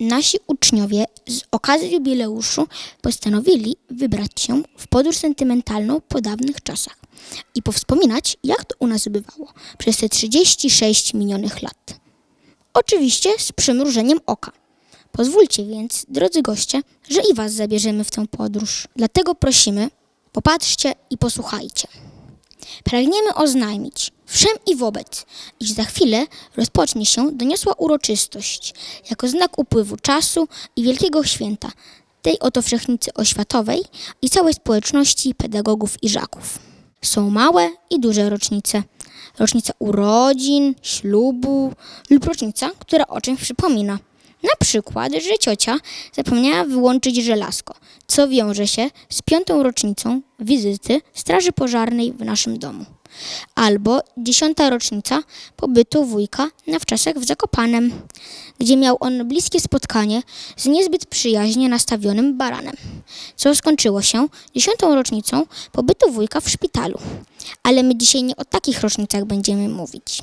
nasi uczniowie z okazji jubileuszu postanowili wybrać się w podróż sentymentalną po dawnych czasach i powspominać, jak to u nas bywało przez te 36 minionych lat. Oczywiście z przymrużeniem oka. Pozwólcie więc, drodzy goście, że i Was zabierzemy w tę podróż. Dlatego prosimy, popatrzcie i posłuchajcie. Pragniemy oznajmić wszem i wobec, iż za chwilę rozpocznie się doniosła uroczystość, jako znak upływu czasu i wielkiego święta, tej oto wszechnicy oświatowej i całej społeczności pedagogów i żaków. Są małe i duże rocznice. Rocznica urodzin, ślubu lub rocznica, która o czymś przypomina. Na przykład, że ciocia zapomniała wyłączyć żelazko, co wiąże się z piątą rocznicą wizyty Straży Pożarnej w naszym domu. Albo dziesiąta rocznica pobytu wujka na wczasach w Zakopanem, gdzie miał on bliskie spotkanie z niezbyt przyjaźnie nastawionym baranem, co skończyło się dziesiątą rocznicą pobytu wujka w szpitalu. Ale my dzisiaj nie o takich rocznicach będziemy mówić.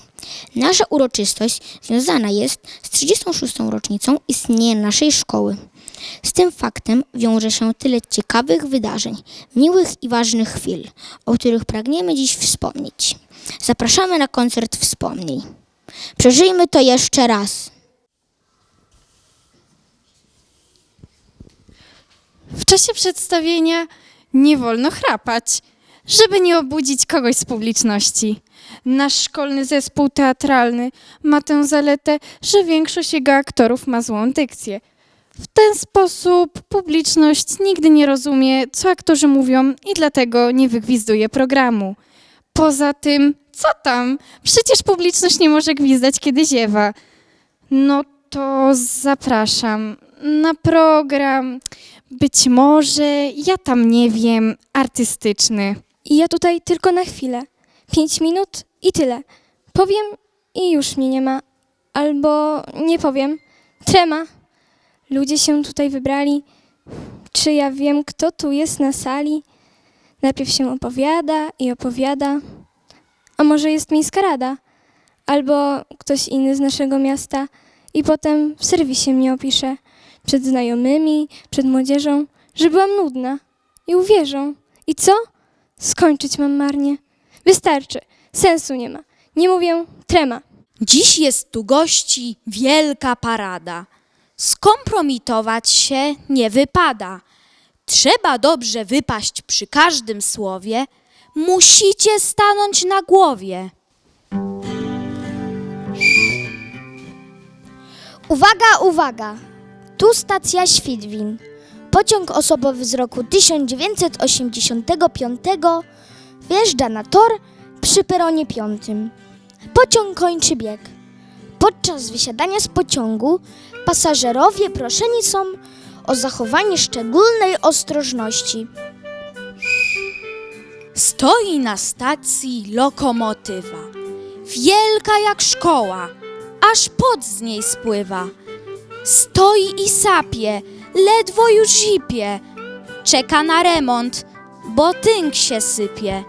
Nasza uroczystość związana jest z 36. rocznicą istnienia naszej szkoły. Z tym faktem wiąże się tyle ciekawych wydarzeń, miłych i ważnych chwil, o których pragniemy dziś wspomnieć. Zapraszamy na koncert wspomnień. Przeżyjmy to jeszcze raz. W czasie przedstawienia nie wolno chrapać, żeby nie obudzić kogoś z publiczności. Nasz szkolny zespół teatralny ma tę zaletę, że większość jego aktorów ma złą dykcję. W ten sposób publiczność nigdy nie rozumie, co aktorzy mówią i dlatego nie wygwizduje programu. Poza tym, co tam? Przecież publiczność nie może gwizdać, kiedy ziewa. No to zapraszam na program. Być może, ja tam nie wiem, artystyczny. I ja tutaj tylko na chwilę. Pięć minut i tyle. Powiem i już mnie nie ma. Albo nie powiem. Trema. Ludzie się tutaj wybrali. Czy ja wiem, kto tu jest na sali? Najpierw się opowiada i opowiada. A może jest miejska rada? Albo ktoś inny z naszego miasta i potem w serwisie mnie opisze. Przed znajomymi, przed młodzieżą, że byłam nudna. I uwierzą. I co? Skończyć mam marnie. Wystarczy. Sensu nie ma. Nie mówię trema. Dziś jest tu gości wielka parada. Skompromitować się nie wypada. Trzeba dobrze wypaść przy każdym słowie. Musicie stanąć na głowie. Uwaga, uwaga! Tu stacja Świdwin. Pociąg osobowy z roku 1985 wjeżdża na tor przy peronie piątym. Pociąg kończy bieg. Podczas wysiadania z pociągu pasażerowie proszeni są o zachowanie szczególnej ostrożności. Stoi na stacji lokomotywa. Wielka jak szkoła, aż pot z niej spływa. Stoi i sapie, ledwo już zipie. Czeka na remont, bo tynk się sypie.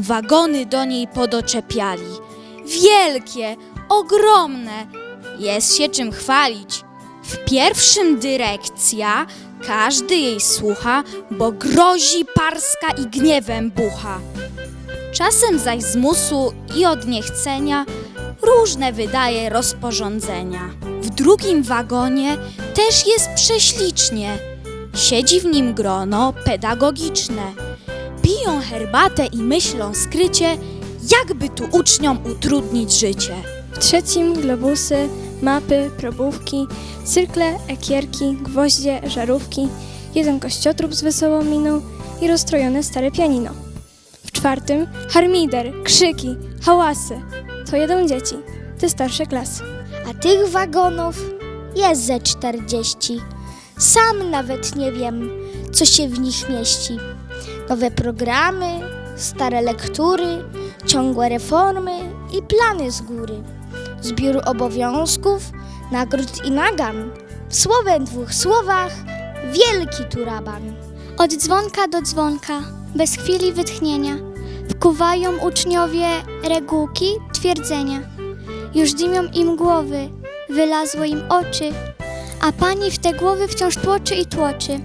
Wagony do niej podoczepiali. Wielkie, ogromne, jest się czym chwalić. W pierwszym dyrekcja, każdy jej słucha, bo grozi parska i gniewem bucha. Czasem zaś z musu i od niechcenia różne wydaje rozporządzenia. W drugim wagonie też jest prześlicznie. Siedzi w nim grono pedagogiczne. Piją herbatę i myślą skrycie, jakby tu uczniom utrudnić życie. W trzecim globusy, mapy, probówki, cyrkle, ekierki, gwoździe, żarówki, jeden kościotrup z wesołą miną i rozstrojone stare pianino. W czwartym harmider, krzyki, hałasy. To jedą dzieci, te starsze klasy. A tych wagonów jest ze 40. Sam nawet nie wiem, co się w nich mieści. Nowe programy, stare lektury, ciągłe reformy i plany z góry. Zbiór obowiązków, nagród i nagan. Słowem dwóch słowach, wielki turaban. Od dzwonka do dzwonka, bez chwili wytchnienia, wkuwają uczniowie regułki, twierdzenia. Już dymią im głowy, wylazły im oczy, A pani w te głowy wciąż tłoczy i tłoczy.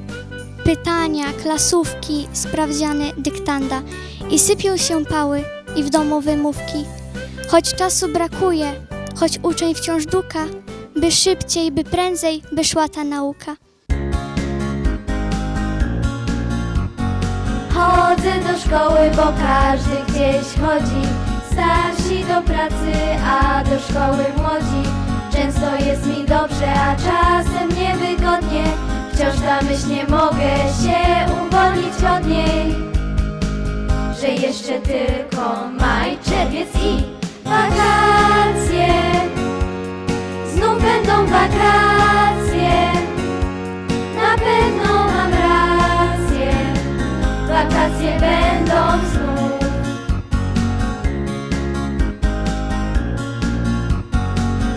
Pytania, klasówki, sprawdziany, dyktanda. I sypią się pały i w domu wymówki. Choć czasu brakuje, choć uczeń wciąż duka, by szybciej, by prędzej, by szła ta nauka. Chodzę do szkoły, bo każdy gdzieś chodzi. Starsi do pracy, a do szkoły młodzi. Często jest mi dobrze, a czasem niewygodnie. Wciąż ta myśl nie mogę się uwolnić od niej. Że jeszcze tylko maj, czerwiec i wakacje. Znów będą wakacje. Na pewno mam rację. Wakacje będą znów.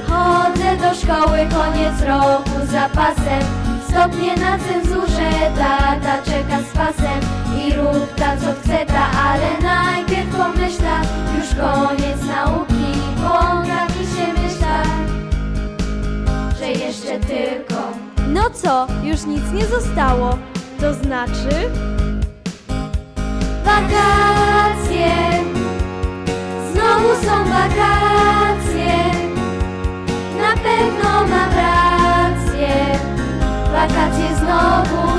Chodzę do szkoły, koniec roku zapasem. Stopnie na cenzurze, tata czeka z pasem. I rób ta co chce ta, ale najpierw pomyśla. Już koniec jeszcze tylko No co, już nic nie zostało. To znaczy, Wakacje, znowu są wakacje. Na pewno mam rację, wakacje znowu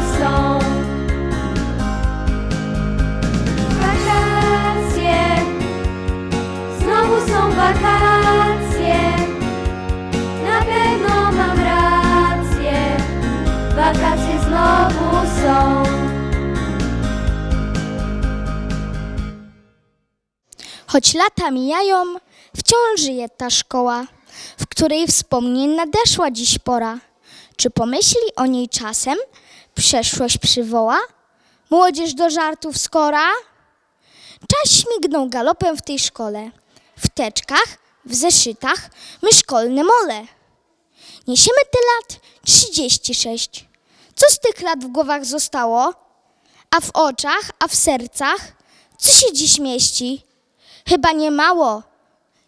znowu są. Choć lata mijają, wciąż żyje ta szkoła, w której wspomnień nadeszła dziś pora. Czy pomyśli o niej czasem? Przeszłość przywoła? Młodzież do żartów skora? Czas śmignął galopem w tej szkole. W teczkach, w zeszytach, my szkolne mole. Niesiemy te lat 36. Co z tych lat w głowach zostało? A w oczach, a w sercach? Co się dziś mieści? Chyba nie mało.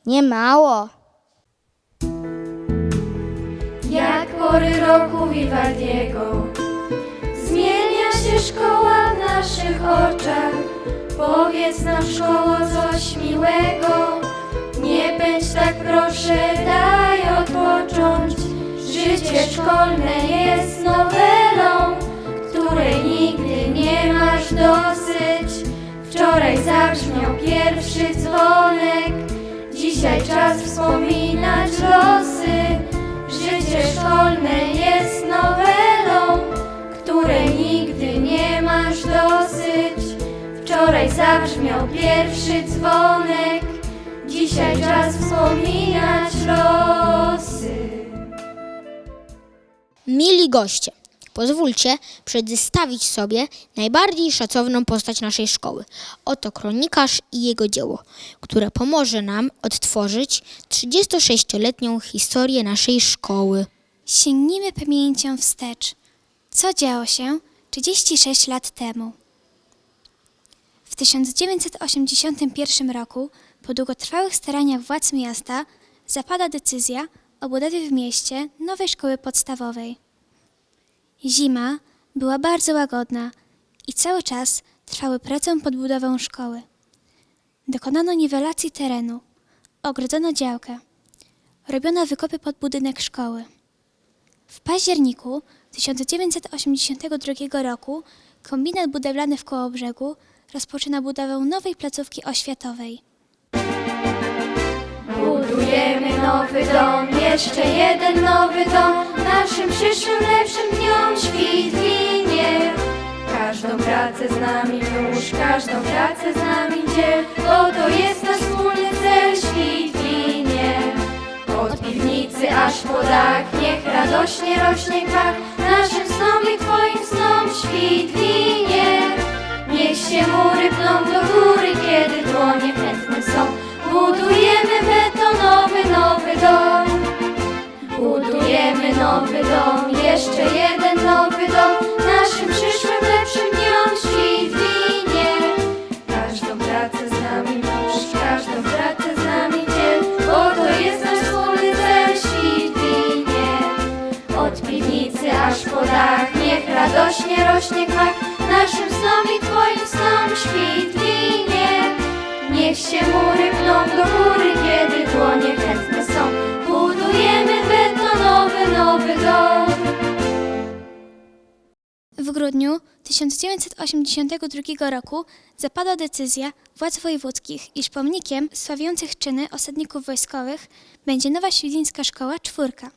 Nie mało. Jak pory roku Vivaldiego Zmienia się szkoła w naszych oczach Powiedz nam szkoło coś miłego Nie pędź tak proszę, daj odpocząć Życie szkolne jest nowelą Której nigdy nie masz dosyć Wczoraj zabrzmiał pierwszy dzwonek Dzisiaj czas wspominać losy Życie szkolne jest nowelą, której nigdy nie masz dosyć. Wczoraj zabrzmiał pierwszy dzwonek, dzisiaj czas wspominać losy. Mili goście, pozwólcie przedstawić sobie najbardziej szacowną postać naszej szkoły. Oto kronikarz i jego dzieło, które pomoże nam odtworzyć 36-letnią historię naszej szkoły. Sięgnijmy pamięcią wstecz. Co działo się 36 lat temu? W 1981 roku, po długotrwałych staraniach władz miasta, zapada decyzja o budowie w mieście nowej szkoły podstawowej. Zima była bardzo łagodna i cały czas trwały prace pod budową szkoły. Dokonano niwelacji terenu, ogrodzono działkę, robiono wykopy pod budynek szkoły. W październiku 1982 roku kombinat budowlany w Kołobrzegu rozpoczyna budowę nowej placówki oświatowej. Budujemy nowy dom, jeszcze jeden nowy dom. Naszym przyszłym lepszym dniom świt winie. Każdą pracę z nami już, każdą pracę z nami dziel, bo to jest nasz wspólny cel, świt winie. Od piwnicy aż po dach, niech radośnie rośnie krak, naszym snom i twoim snom świt winie. Niech się mury pną do góry, kiedy dłonie chętne dom, jeszcze jeden nowy dom. Naszym przyszłym lepszym dniom świt winie. Każdą pracę z nami mąż, każdą pracę z nami dziel, bo to jest nasz wspólny cel, świt winie. Od piwnicy aż po dach. Niech radośnie rośnie gmach, naszym snom i Twoim snom świt winie. Niech się mury pną do góry, kiedy dłonie chętne nowy dom. W grudniu 1982 roku zapadła decyzja władz wojewódzkich, iż pomnikiem sławiących czyny osadników wojskowych będzie nowa świdnicka szkoła czwórka.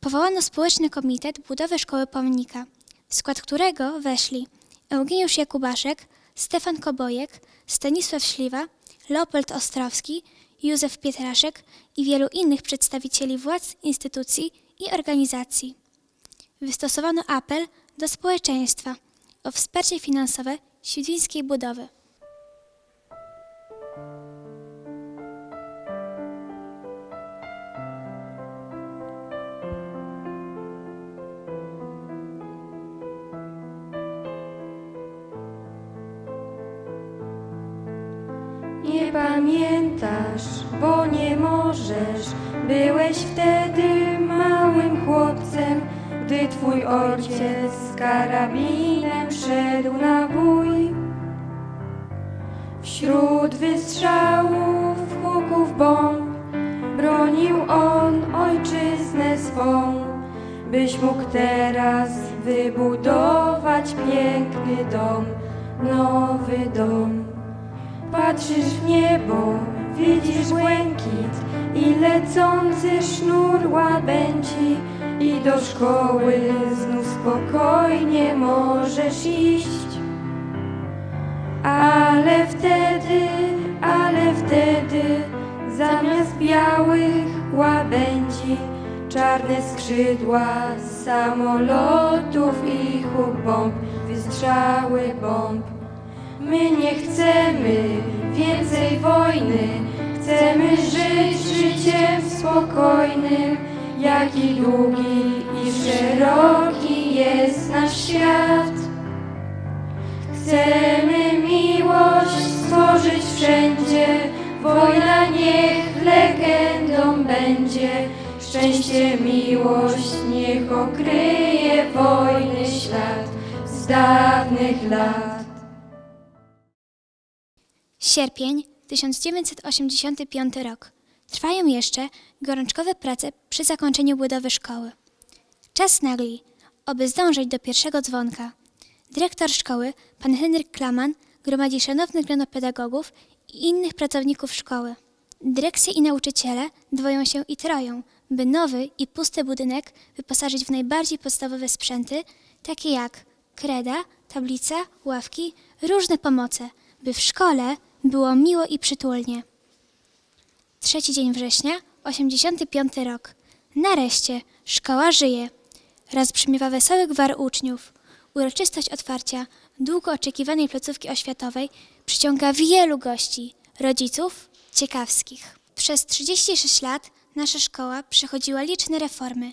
Powołano społeczny komitet budowy szkoły pomnika, w skład którego weszli Eugeniusz Jakubaszek, Stefan Kobojek, Stanisław Śliwa, Leopold Ostrowski, Józef Pietraszek i wielu innych przedstawicieli władz, instytucji i organizacji wystosowano apel do społeczeństwa o wsparcie finansowe świdwińskiej budowy. Nie pamiętasz, bo nie możesz. Byłeś wtedy twój ojciec z karabinem szedł na bój. Wśród wystrzałów, huków bomb bronił on ojczyznę swą, byś mógł teraz wybudować piękny dom, nowy dom. Patrzysz w niebo, widzisz błękit i lecący sznur łabędzi i do szkoły znów spokojnie możesz iść. Ale wtedy, ale wtedy zamiast białych łabędzi czarne skrzydła samolotów i huk bomb, wystrzały bomb. My nie chcemy więcej wojny, chcemy żyć życiem spokojnym, jaki długi i szeroki jest nasz świat. Chcemy miłość stworzyć wszędzie, wojna niech legendą będzie. Szczęście, miłość niech okryje wojny ślad z dawnych lat. Sierpień 1985 rok. Trwają jeszcze gorączkowe prace przy zakończeniu budowy szkoły. Czas nagli, aby zdążyć do pierwszego dzwonka. Dyrektor szkoły, pan Henryk Klaman, gromadzi szanowne grono pedagogów i innych pracowników szkoły. Dyrekcja i nauczyciele dwoją się i troją, by nowy i pusty budynek wyposażyć w najbardziej podstawowe sprzęty, takie jak kreda, tablica, ławki, różne pomoce, by w szkole było miło i przytulnie. Trzeci dzień września, 85 rok. Nareszcie szkoła żyje. Raz brzmiewa wesoły gwar uczniów. Uroczystość otwarcia długo oczekiwanej placówki oświatowej przyciąga wielu gości, rodziców ciekawskich. Przez 36 lat nasza szkoła przechodziła liczne reformy.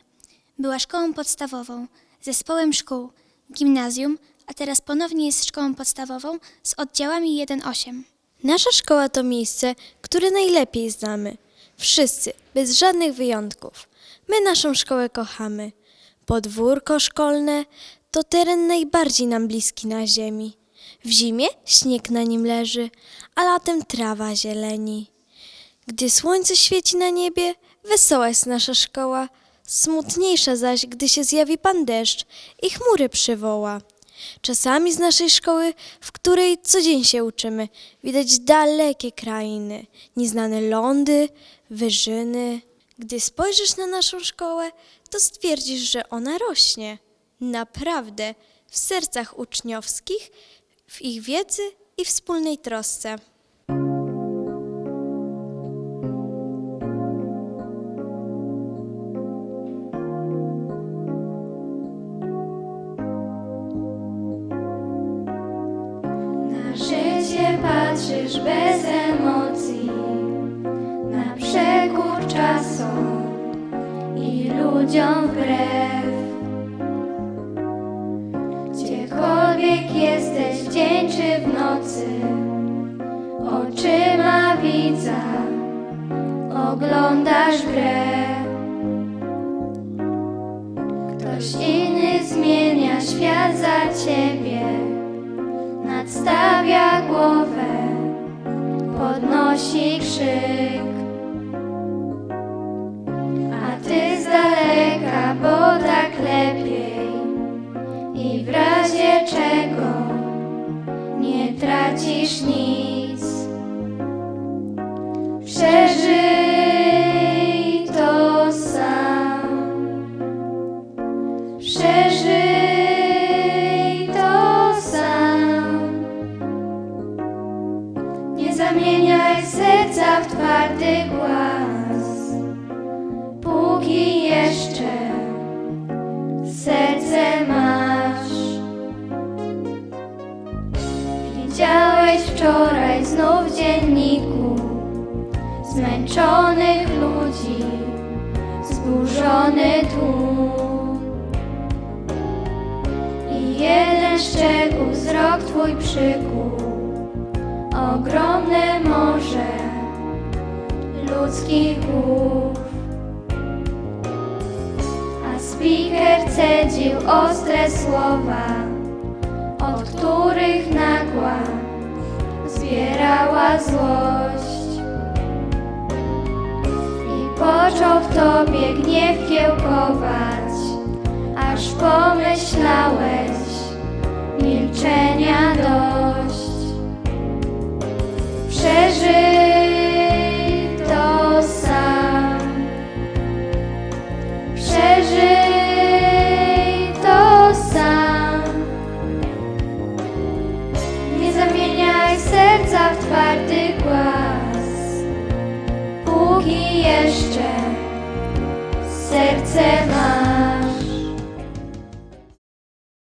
Była szkołą podstawową, zespołem szkół, gimnazjum, a teraz ponownie jest szkołą podstawową z oddziałami 1-8. Nasza szkoła to miejsce, które najlepiej znamy. Wszyscy, bez żadnych wyjątków. My naszą szkołę kochamy. Podwórko szkolne to teren najbardziej nam bliski na ziemi. W zimie śnieg na nim leży, a latem trawa zieleni. Gdy słońce świeci na niebie, wesoła jest nasza szkoła. Smutniejsza zaś, gdy się zjawi pan deszcz i chmury przywoła. Czasami z naszej szkoły, w której co dzień się uczymy, widać dalekie krainy, nieznane lądy, wyżyny. Gdy spojrzysz na naszą szkołę, to stwierdzisz, że ona rośnie. Naprawdę, w sercach uczniowskich, w ich wiedzy i wspólnej trosce. Oglądasz grę. Ktoś na świat za ciebie, nadstawia głowę, podnosi krzyk. I jeden szczegół wzrok twój przykuł, ogromne morze ludzkich głów. A speaker cedził ostre słowa, od których nagła zbierała złość począł w tobie gniew kiełkować, aż pomyślałem.